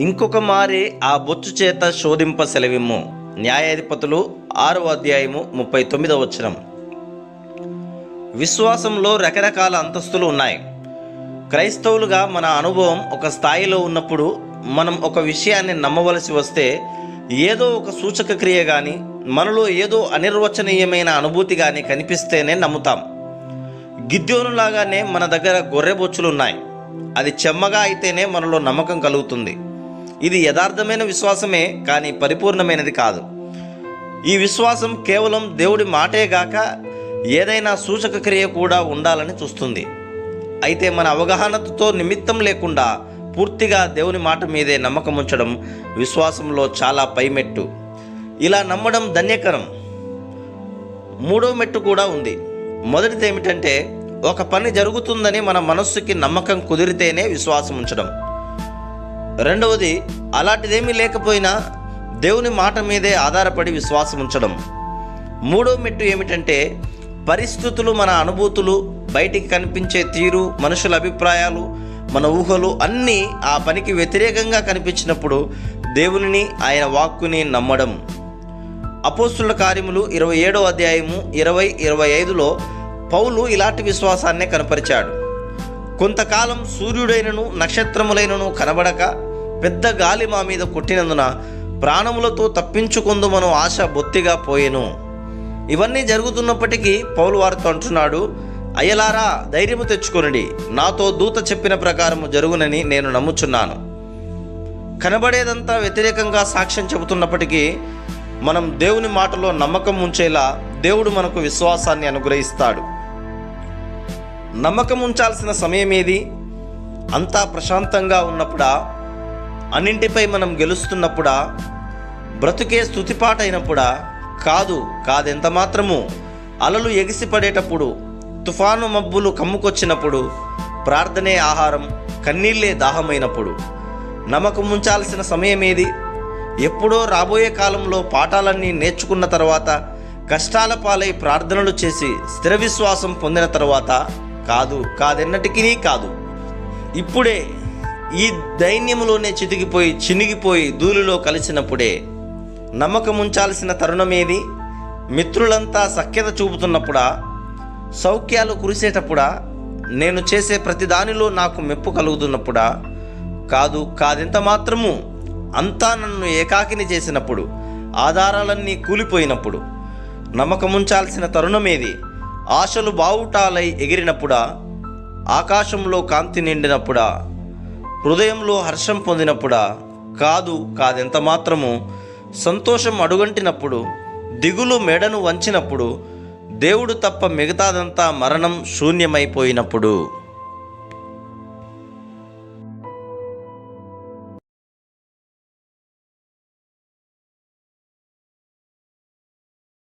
ఇంకొక మారి ఆ బొచ్చు చేత శోధింప సెలవిమ్ము న్యాయాధిపతులు ఆరో అధ్యాయము ముప్పై తొమ్మిదవ వచనం. విశ్వాసంలో రకరకాల అంతస్తులు ఉన్నాయి. క్రైస్తవులుగా మన అనుభవం ఒక స్థాయిలో ఉన్నప్పుడు మనం ఒక విషయాన్ని నమ్మవలసి వస్తే ఏదో ఒక సూచక క్రియ కానీ మనలో ఏదో అనిర్వచనీయమైన అనుభూతి కానీ కనిపిస్తేనే నమ్ముతాం. గిద్యోనులాగానే మన దగ్గర గొర్రె బొచ్చులు ఉన్నాయి అది చెమ్మగా అయితేనే మనలో నమ్మకం కలుగుతుంది. ఇది యథార్థమైన విశ్వాసమే కానీ పరిపూర్ణమైనది కాదు. ఈ విశ్వాసం కేవలం దేవుడి మాటేగాక ఏదైనా సూచక క్రియ కూడా ఉండాలని చూస్తుంది. అయితే మన అవగాహనతో నిమిత్తం లేకుండా పూర్తిగా దేవుని మాట మీదే నమ్మకం ఉంచడం విశ్వాసంలో చాలా పైమెట్టు. ఇలా నమ్మడం ధన్యకరం. మూడో మెట్టు కూడా ఉంది. మొదటిది ఏమిటంటే ఒక పని జరుగుతుందని మన మనస్సుకి నమ్మకం కుదిరితేనే విశ్వాసం ఉంచడం. రెండవది అలాంటిదేమీ లేకపోయినా దేవుని మాట మీదే ఆధారపడి విశ్వాసం ఉంచడం. మూడో మెట్టు ఏమిటంటే పరిస్థితులు మన అనుభూతులు బయటికి కనిపించే తీరు మనుషుల అభిప్రాయాలు మన ఊహలు అన్నీ ఆ పనికి వ్యతిరేకంగా కనిపించినప్పుడు దేవునిని ఆయన వాక్కుని నమ్మడం. అపోస్తుల కార్యములు ఇరవై ఏడో అధ్యాయము ఇరవై ఇరవై ఐదులో పౌలు ఇలాంటి విశ్వాసాన్నే కనపరిచాడు. కొంతకాలం సూర్యుడైనను నక్షత్రములైనను కనబడక పెద్ద గాలి మా మీద కొట్టినందున ప్రాణములతో తప్పించుకుందుమను ఆశ బొత్తిగా పోయేను. ఇవన్నీ జరుగుతున్నప్పటికీ పౌలు వారితో అంటున్నాడు అయ్యలారా ధైర్యము తెచ్చుకొనిడి. నాతో దూత చెప్పిన ప్రకారము జరుగునని నేను నమ్ముచున్నాను. కనబడేదంతా వ్యతిరేకంగా సాక్ష్యం చెబుతున్నప్పటికీ మనం దేవుని మాటలో నమ్మకం ఉంచేలా దేవుడు మనకు విశ్వాసాన్ని అనుగ్రహిస్తాడు. నమ్మకం ఉంచాల్సిన సమయం ఏది అంతా ప్రశాంతంగా ఉన్నప్పుడా? అన్నింటిపై మనం గెలుస్తున్నప్పుడా? బ్రతుకే స్థుతిపాటైనప్పుడా కాదు కాదెంత మాత్రము? అలలు ఎగిసిపడేటప్పుడు తుఫాను మబ్బులు కమ్ముకొచ్చినప్పుడు ప్రార్థనే ఆహారం కన్నీళ్ళే దాహమైనప్పుడు. నమ్మకం ఉంచాల్సిన సమయం ఏది ఎప్పుడో రాబోయే కాలంలో పాఠాలన్నీ నేర్చుకున్న తర్వాత కష్టాల పాలై ప్రార్థనలు చేసి స్థిర విశ్వాసం పొందిన తర్వాత కాదు కాదెన్నటికీ కాదు. ఇప్పుడే ఈ దైన్యములోనే చితికిపోయి చినిగిపోయి ధూళిలో కలిసినప్పుడే నమ్మకముంచాల్సిన తరుణమేది? మిత్రులంతా సఖ్యత చూపుతున్నప్పుడా? సౌఖ్యాలు కురిసేటప్పుడా? నేను చేసే ప్రతి దానిలో నాకు మెప్పు కలుగుతున్నప్పుడా? కాదు కాదింత మాత్రము? అంతా నన్ను ఏకాకిని చేసినప్పుడు ఆధారాలన్నీ కూలిపోయినప్పుడు. నమ్మకముంచాల్సిన తరుణమేది? ఆశలు బావుటాలై ఎగిరినప్పుడా? ఆకాశంలో కాంతి నిండినప్పుడా? హృదయంలో హర్షం పొందినప్పుడా? కాదు కాదెంత మాత్రము? సంతోషం అడుగంటినప్పుడు దిగులు మెడను వంచినప్పుడు దేవుడు తప్ప మిగతాదంతా మరణం శూన్యమైపోయినప్పుడు.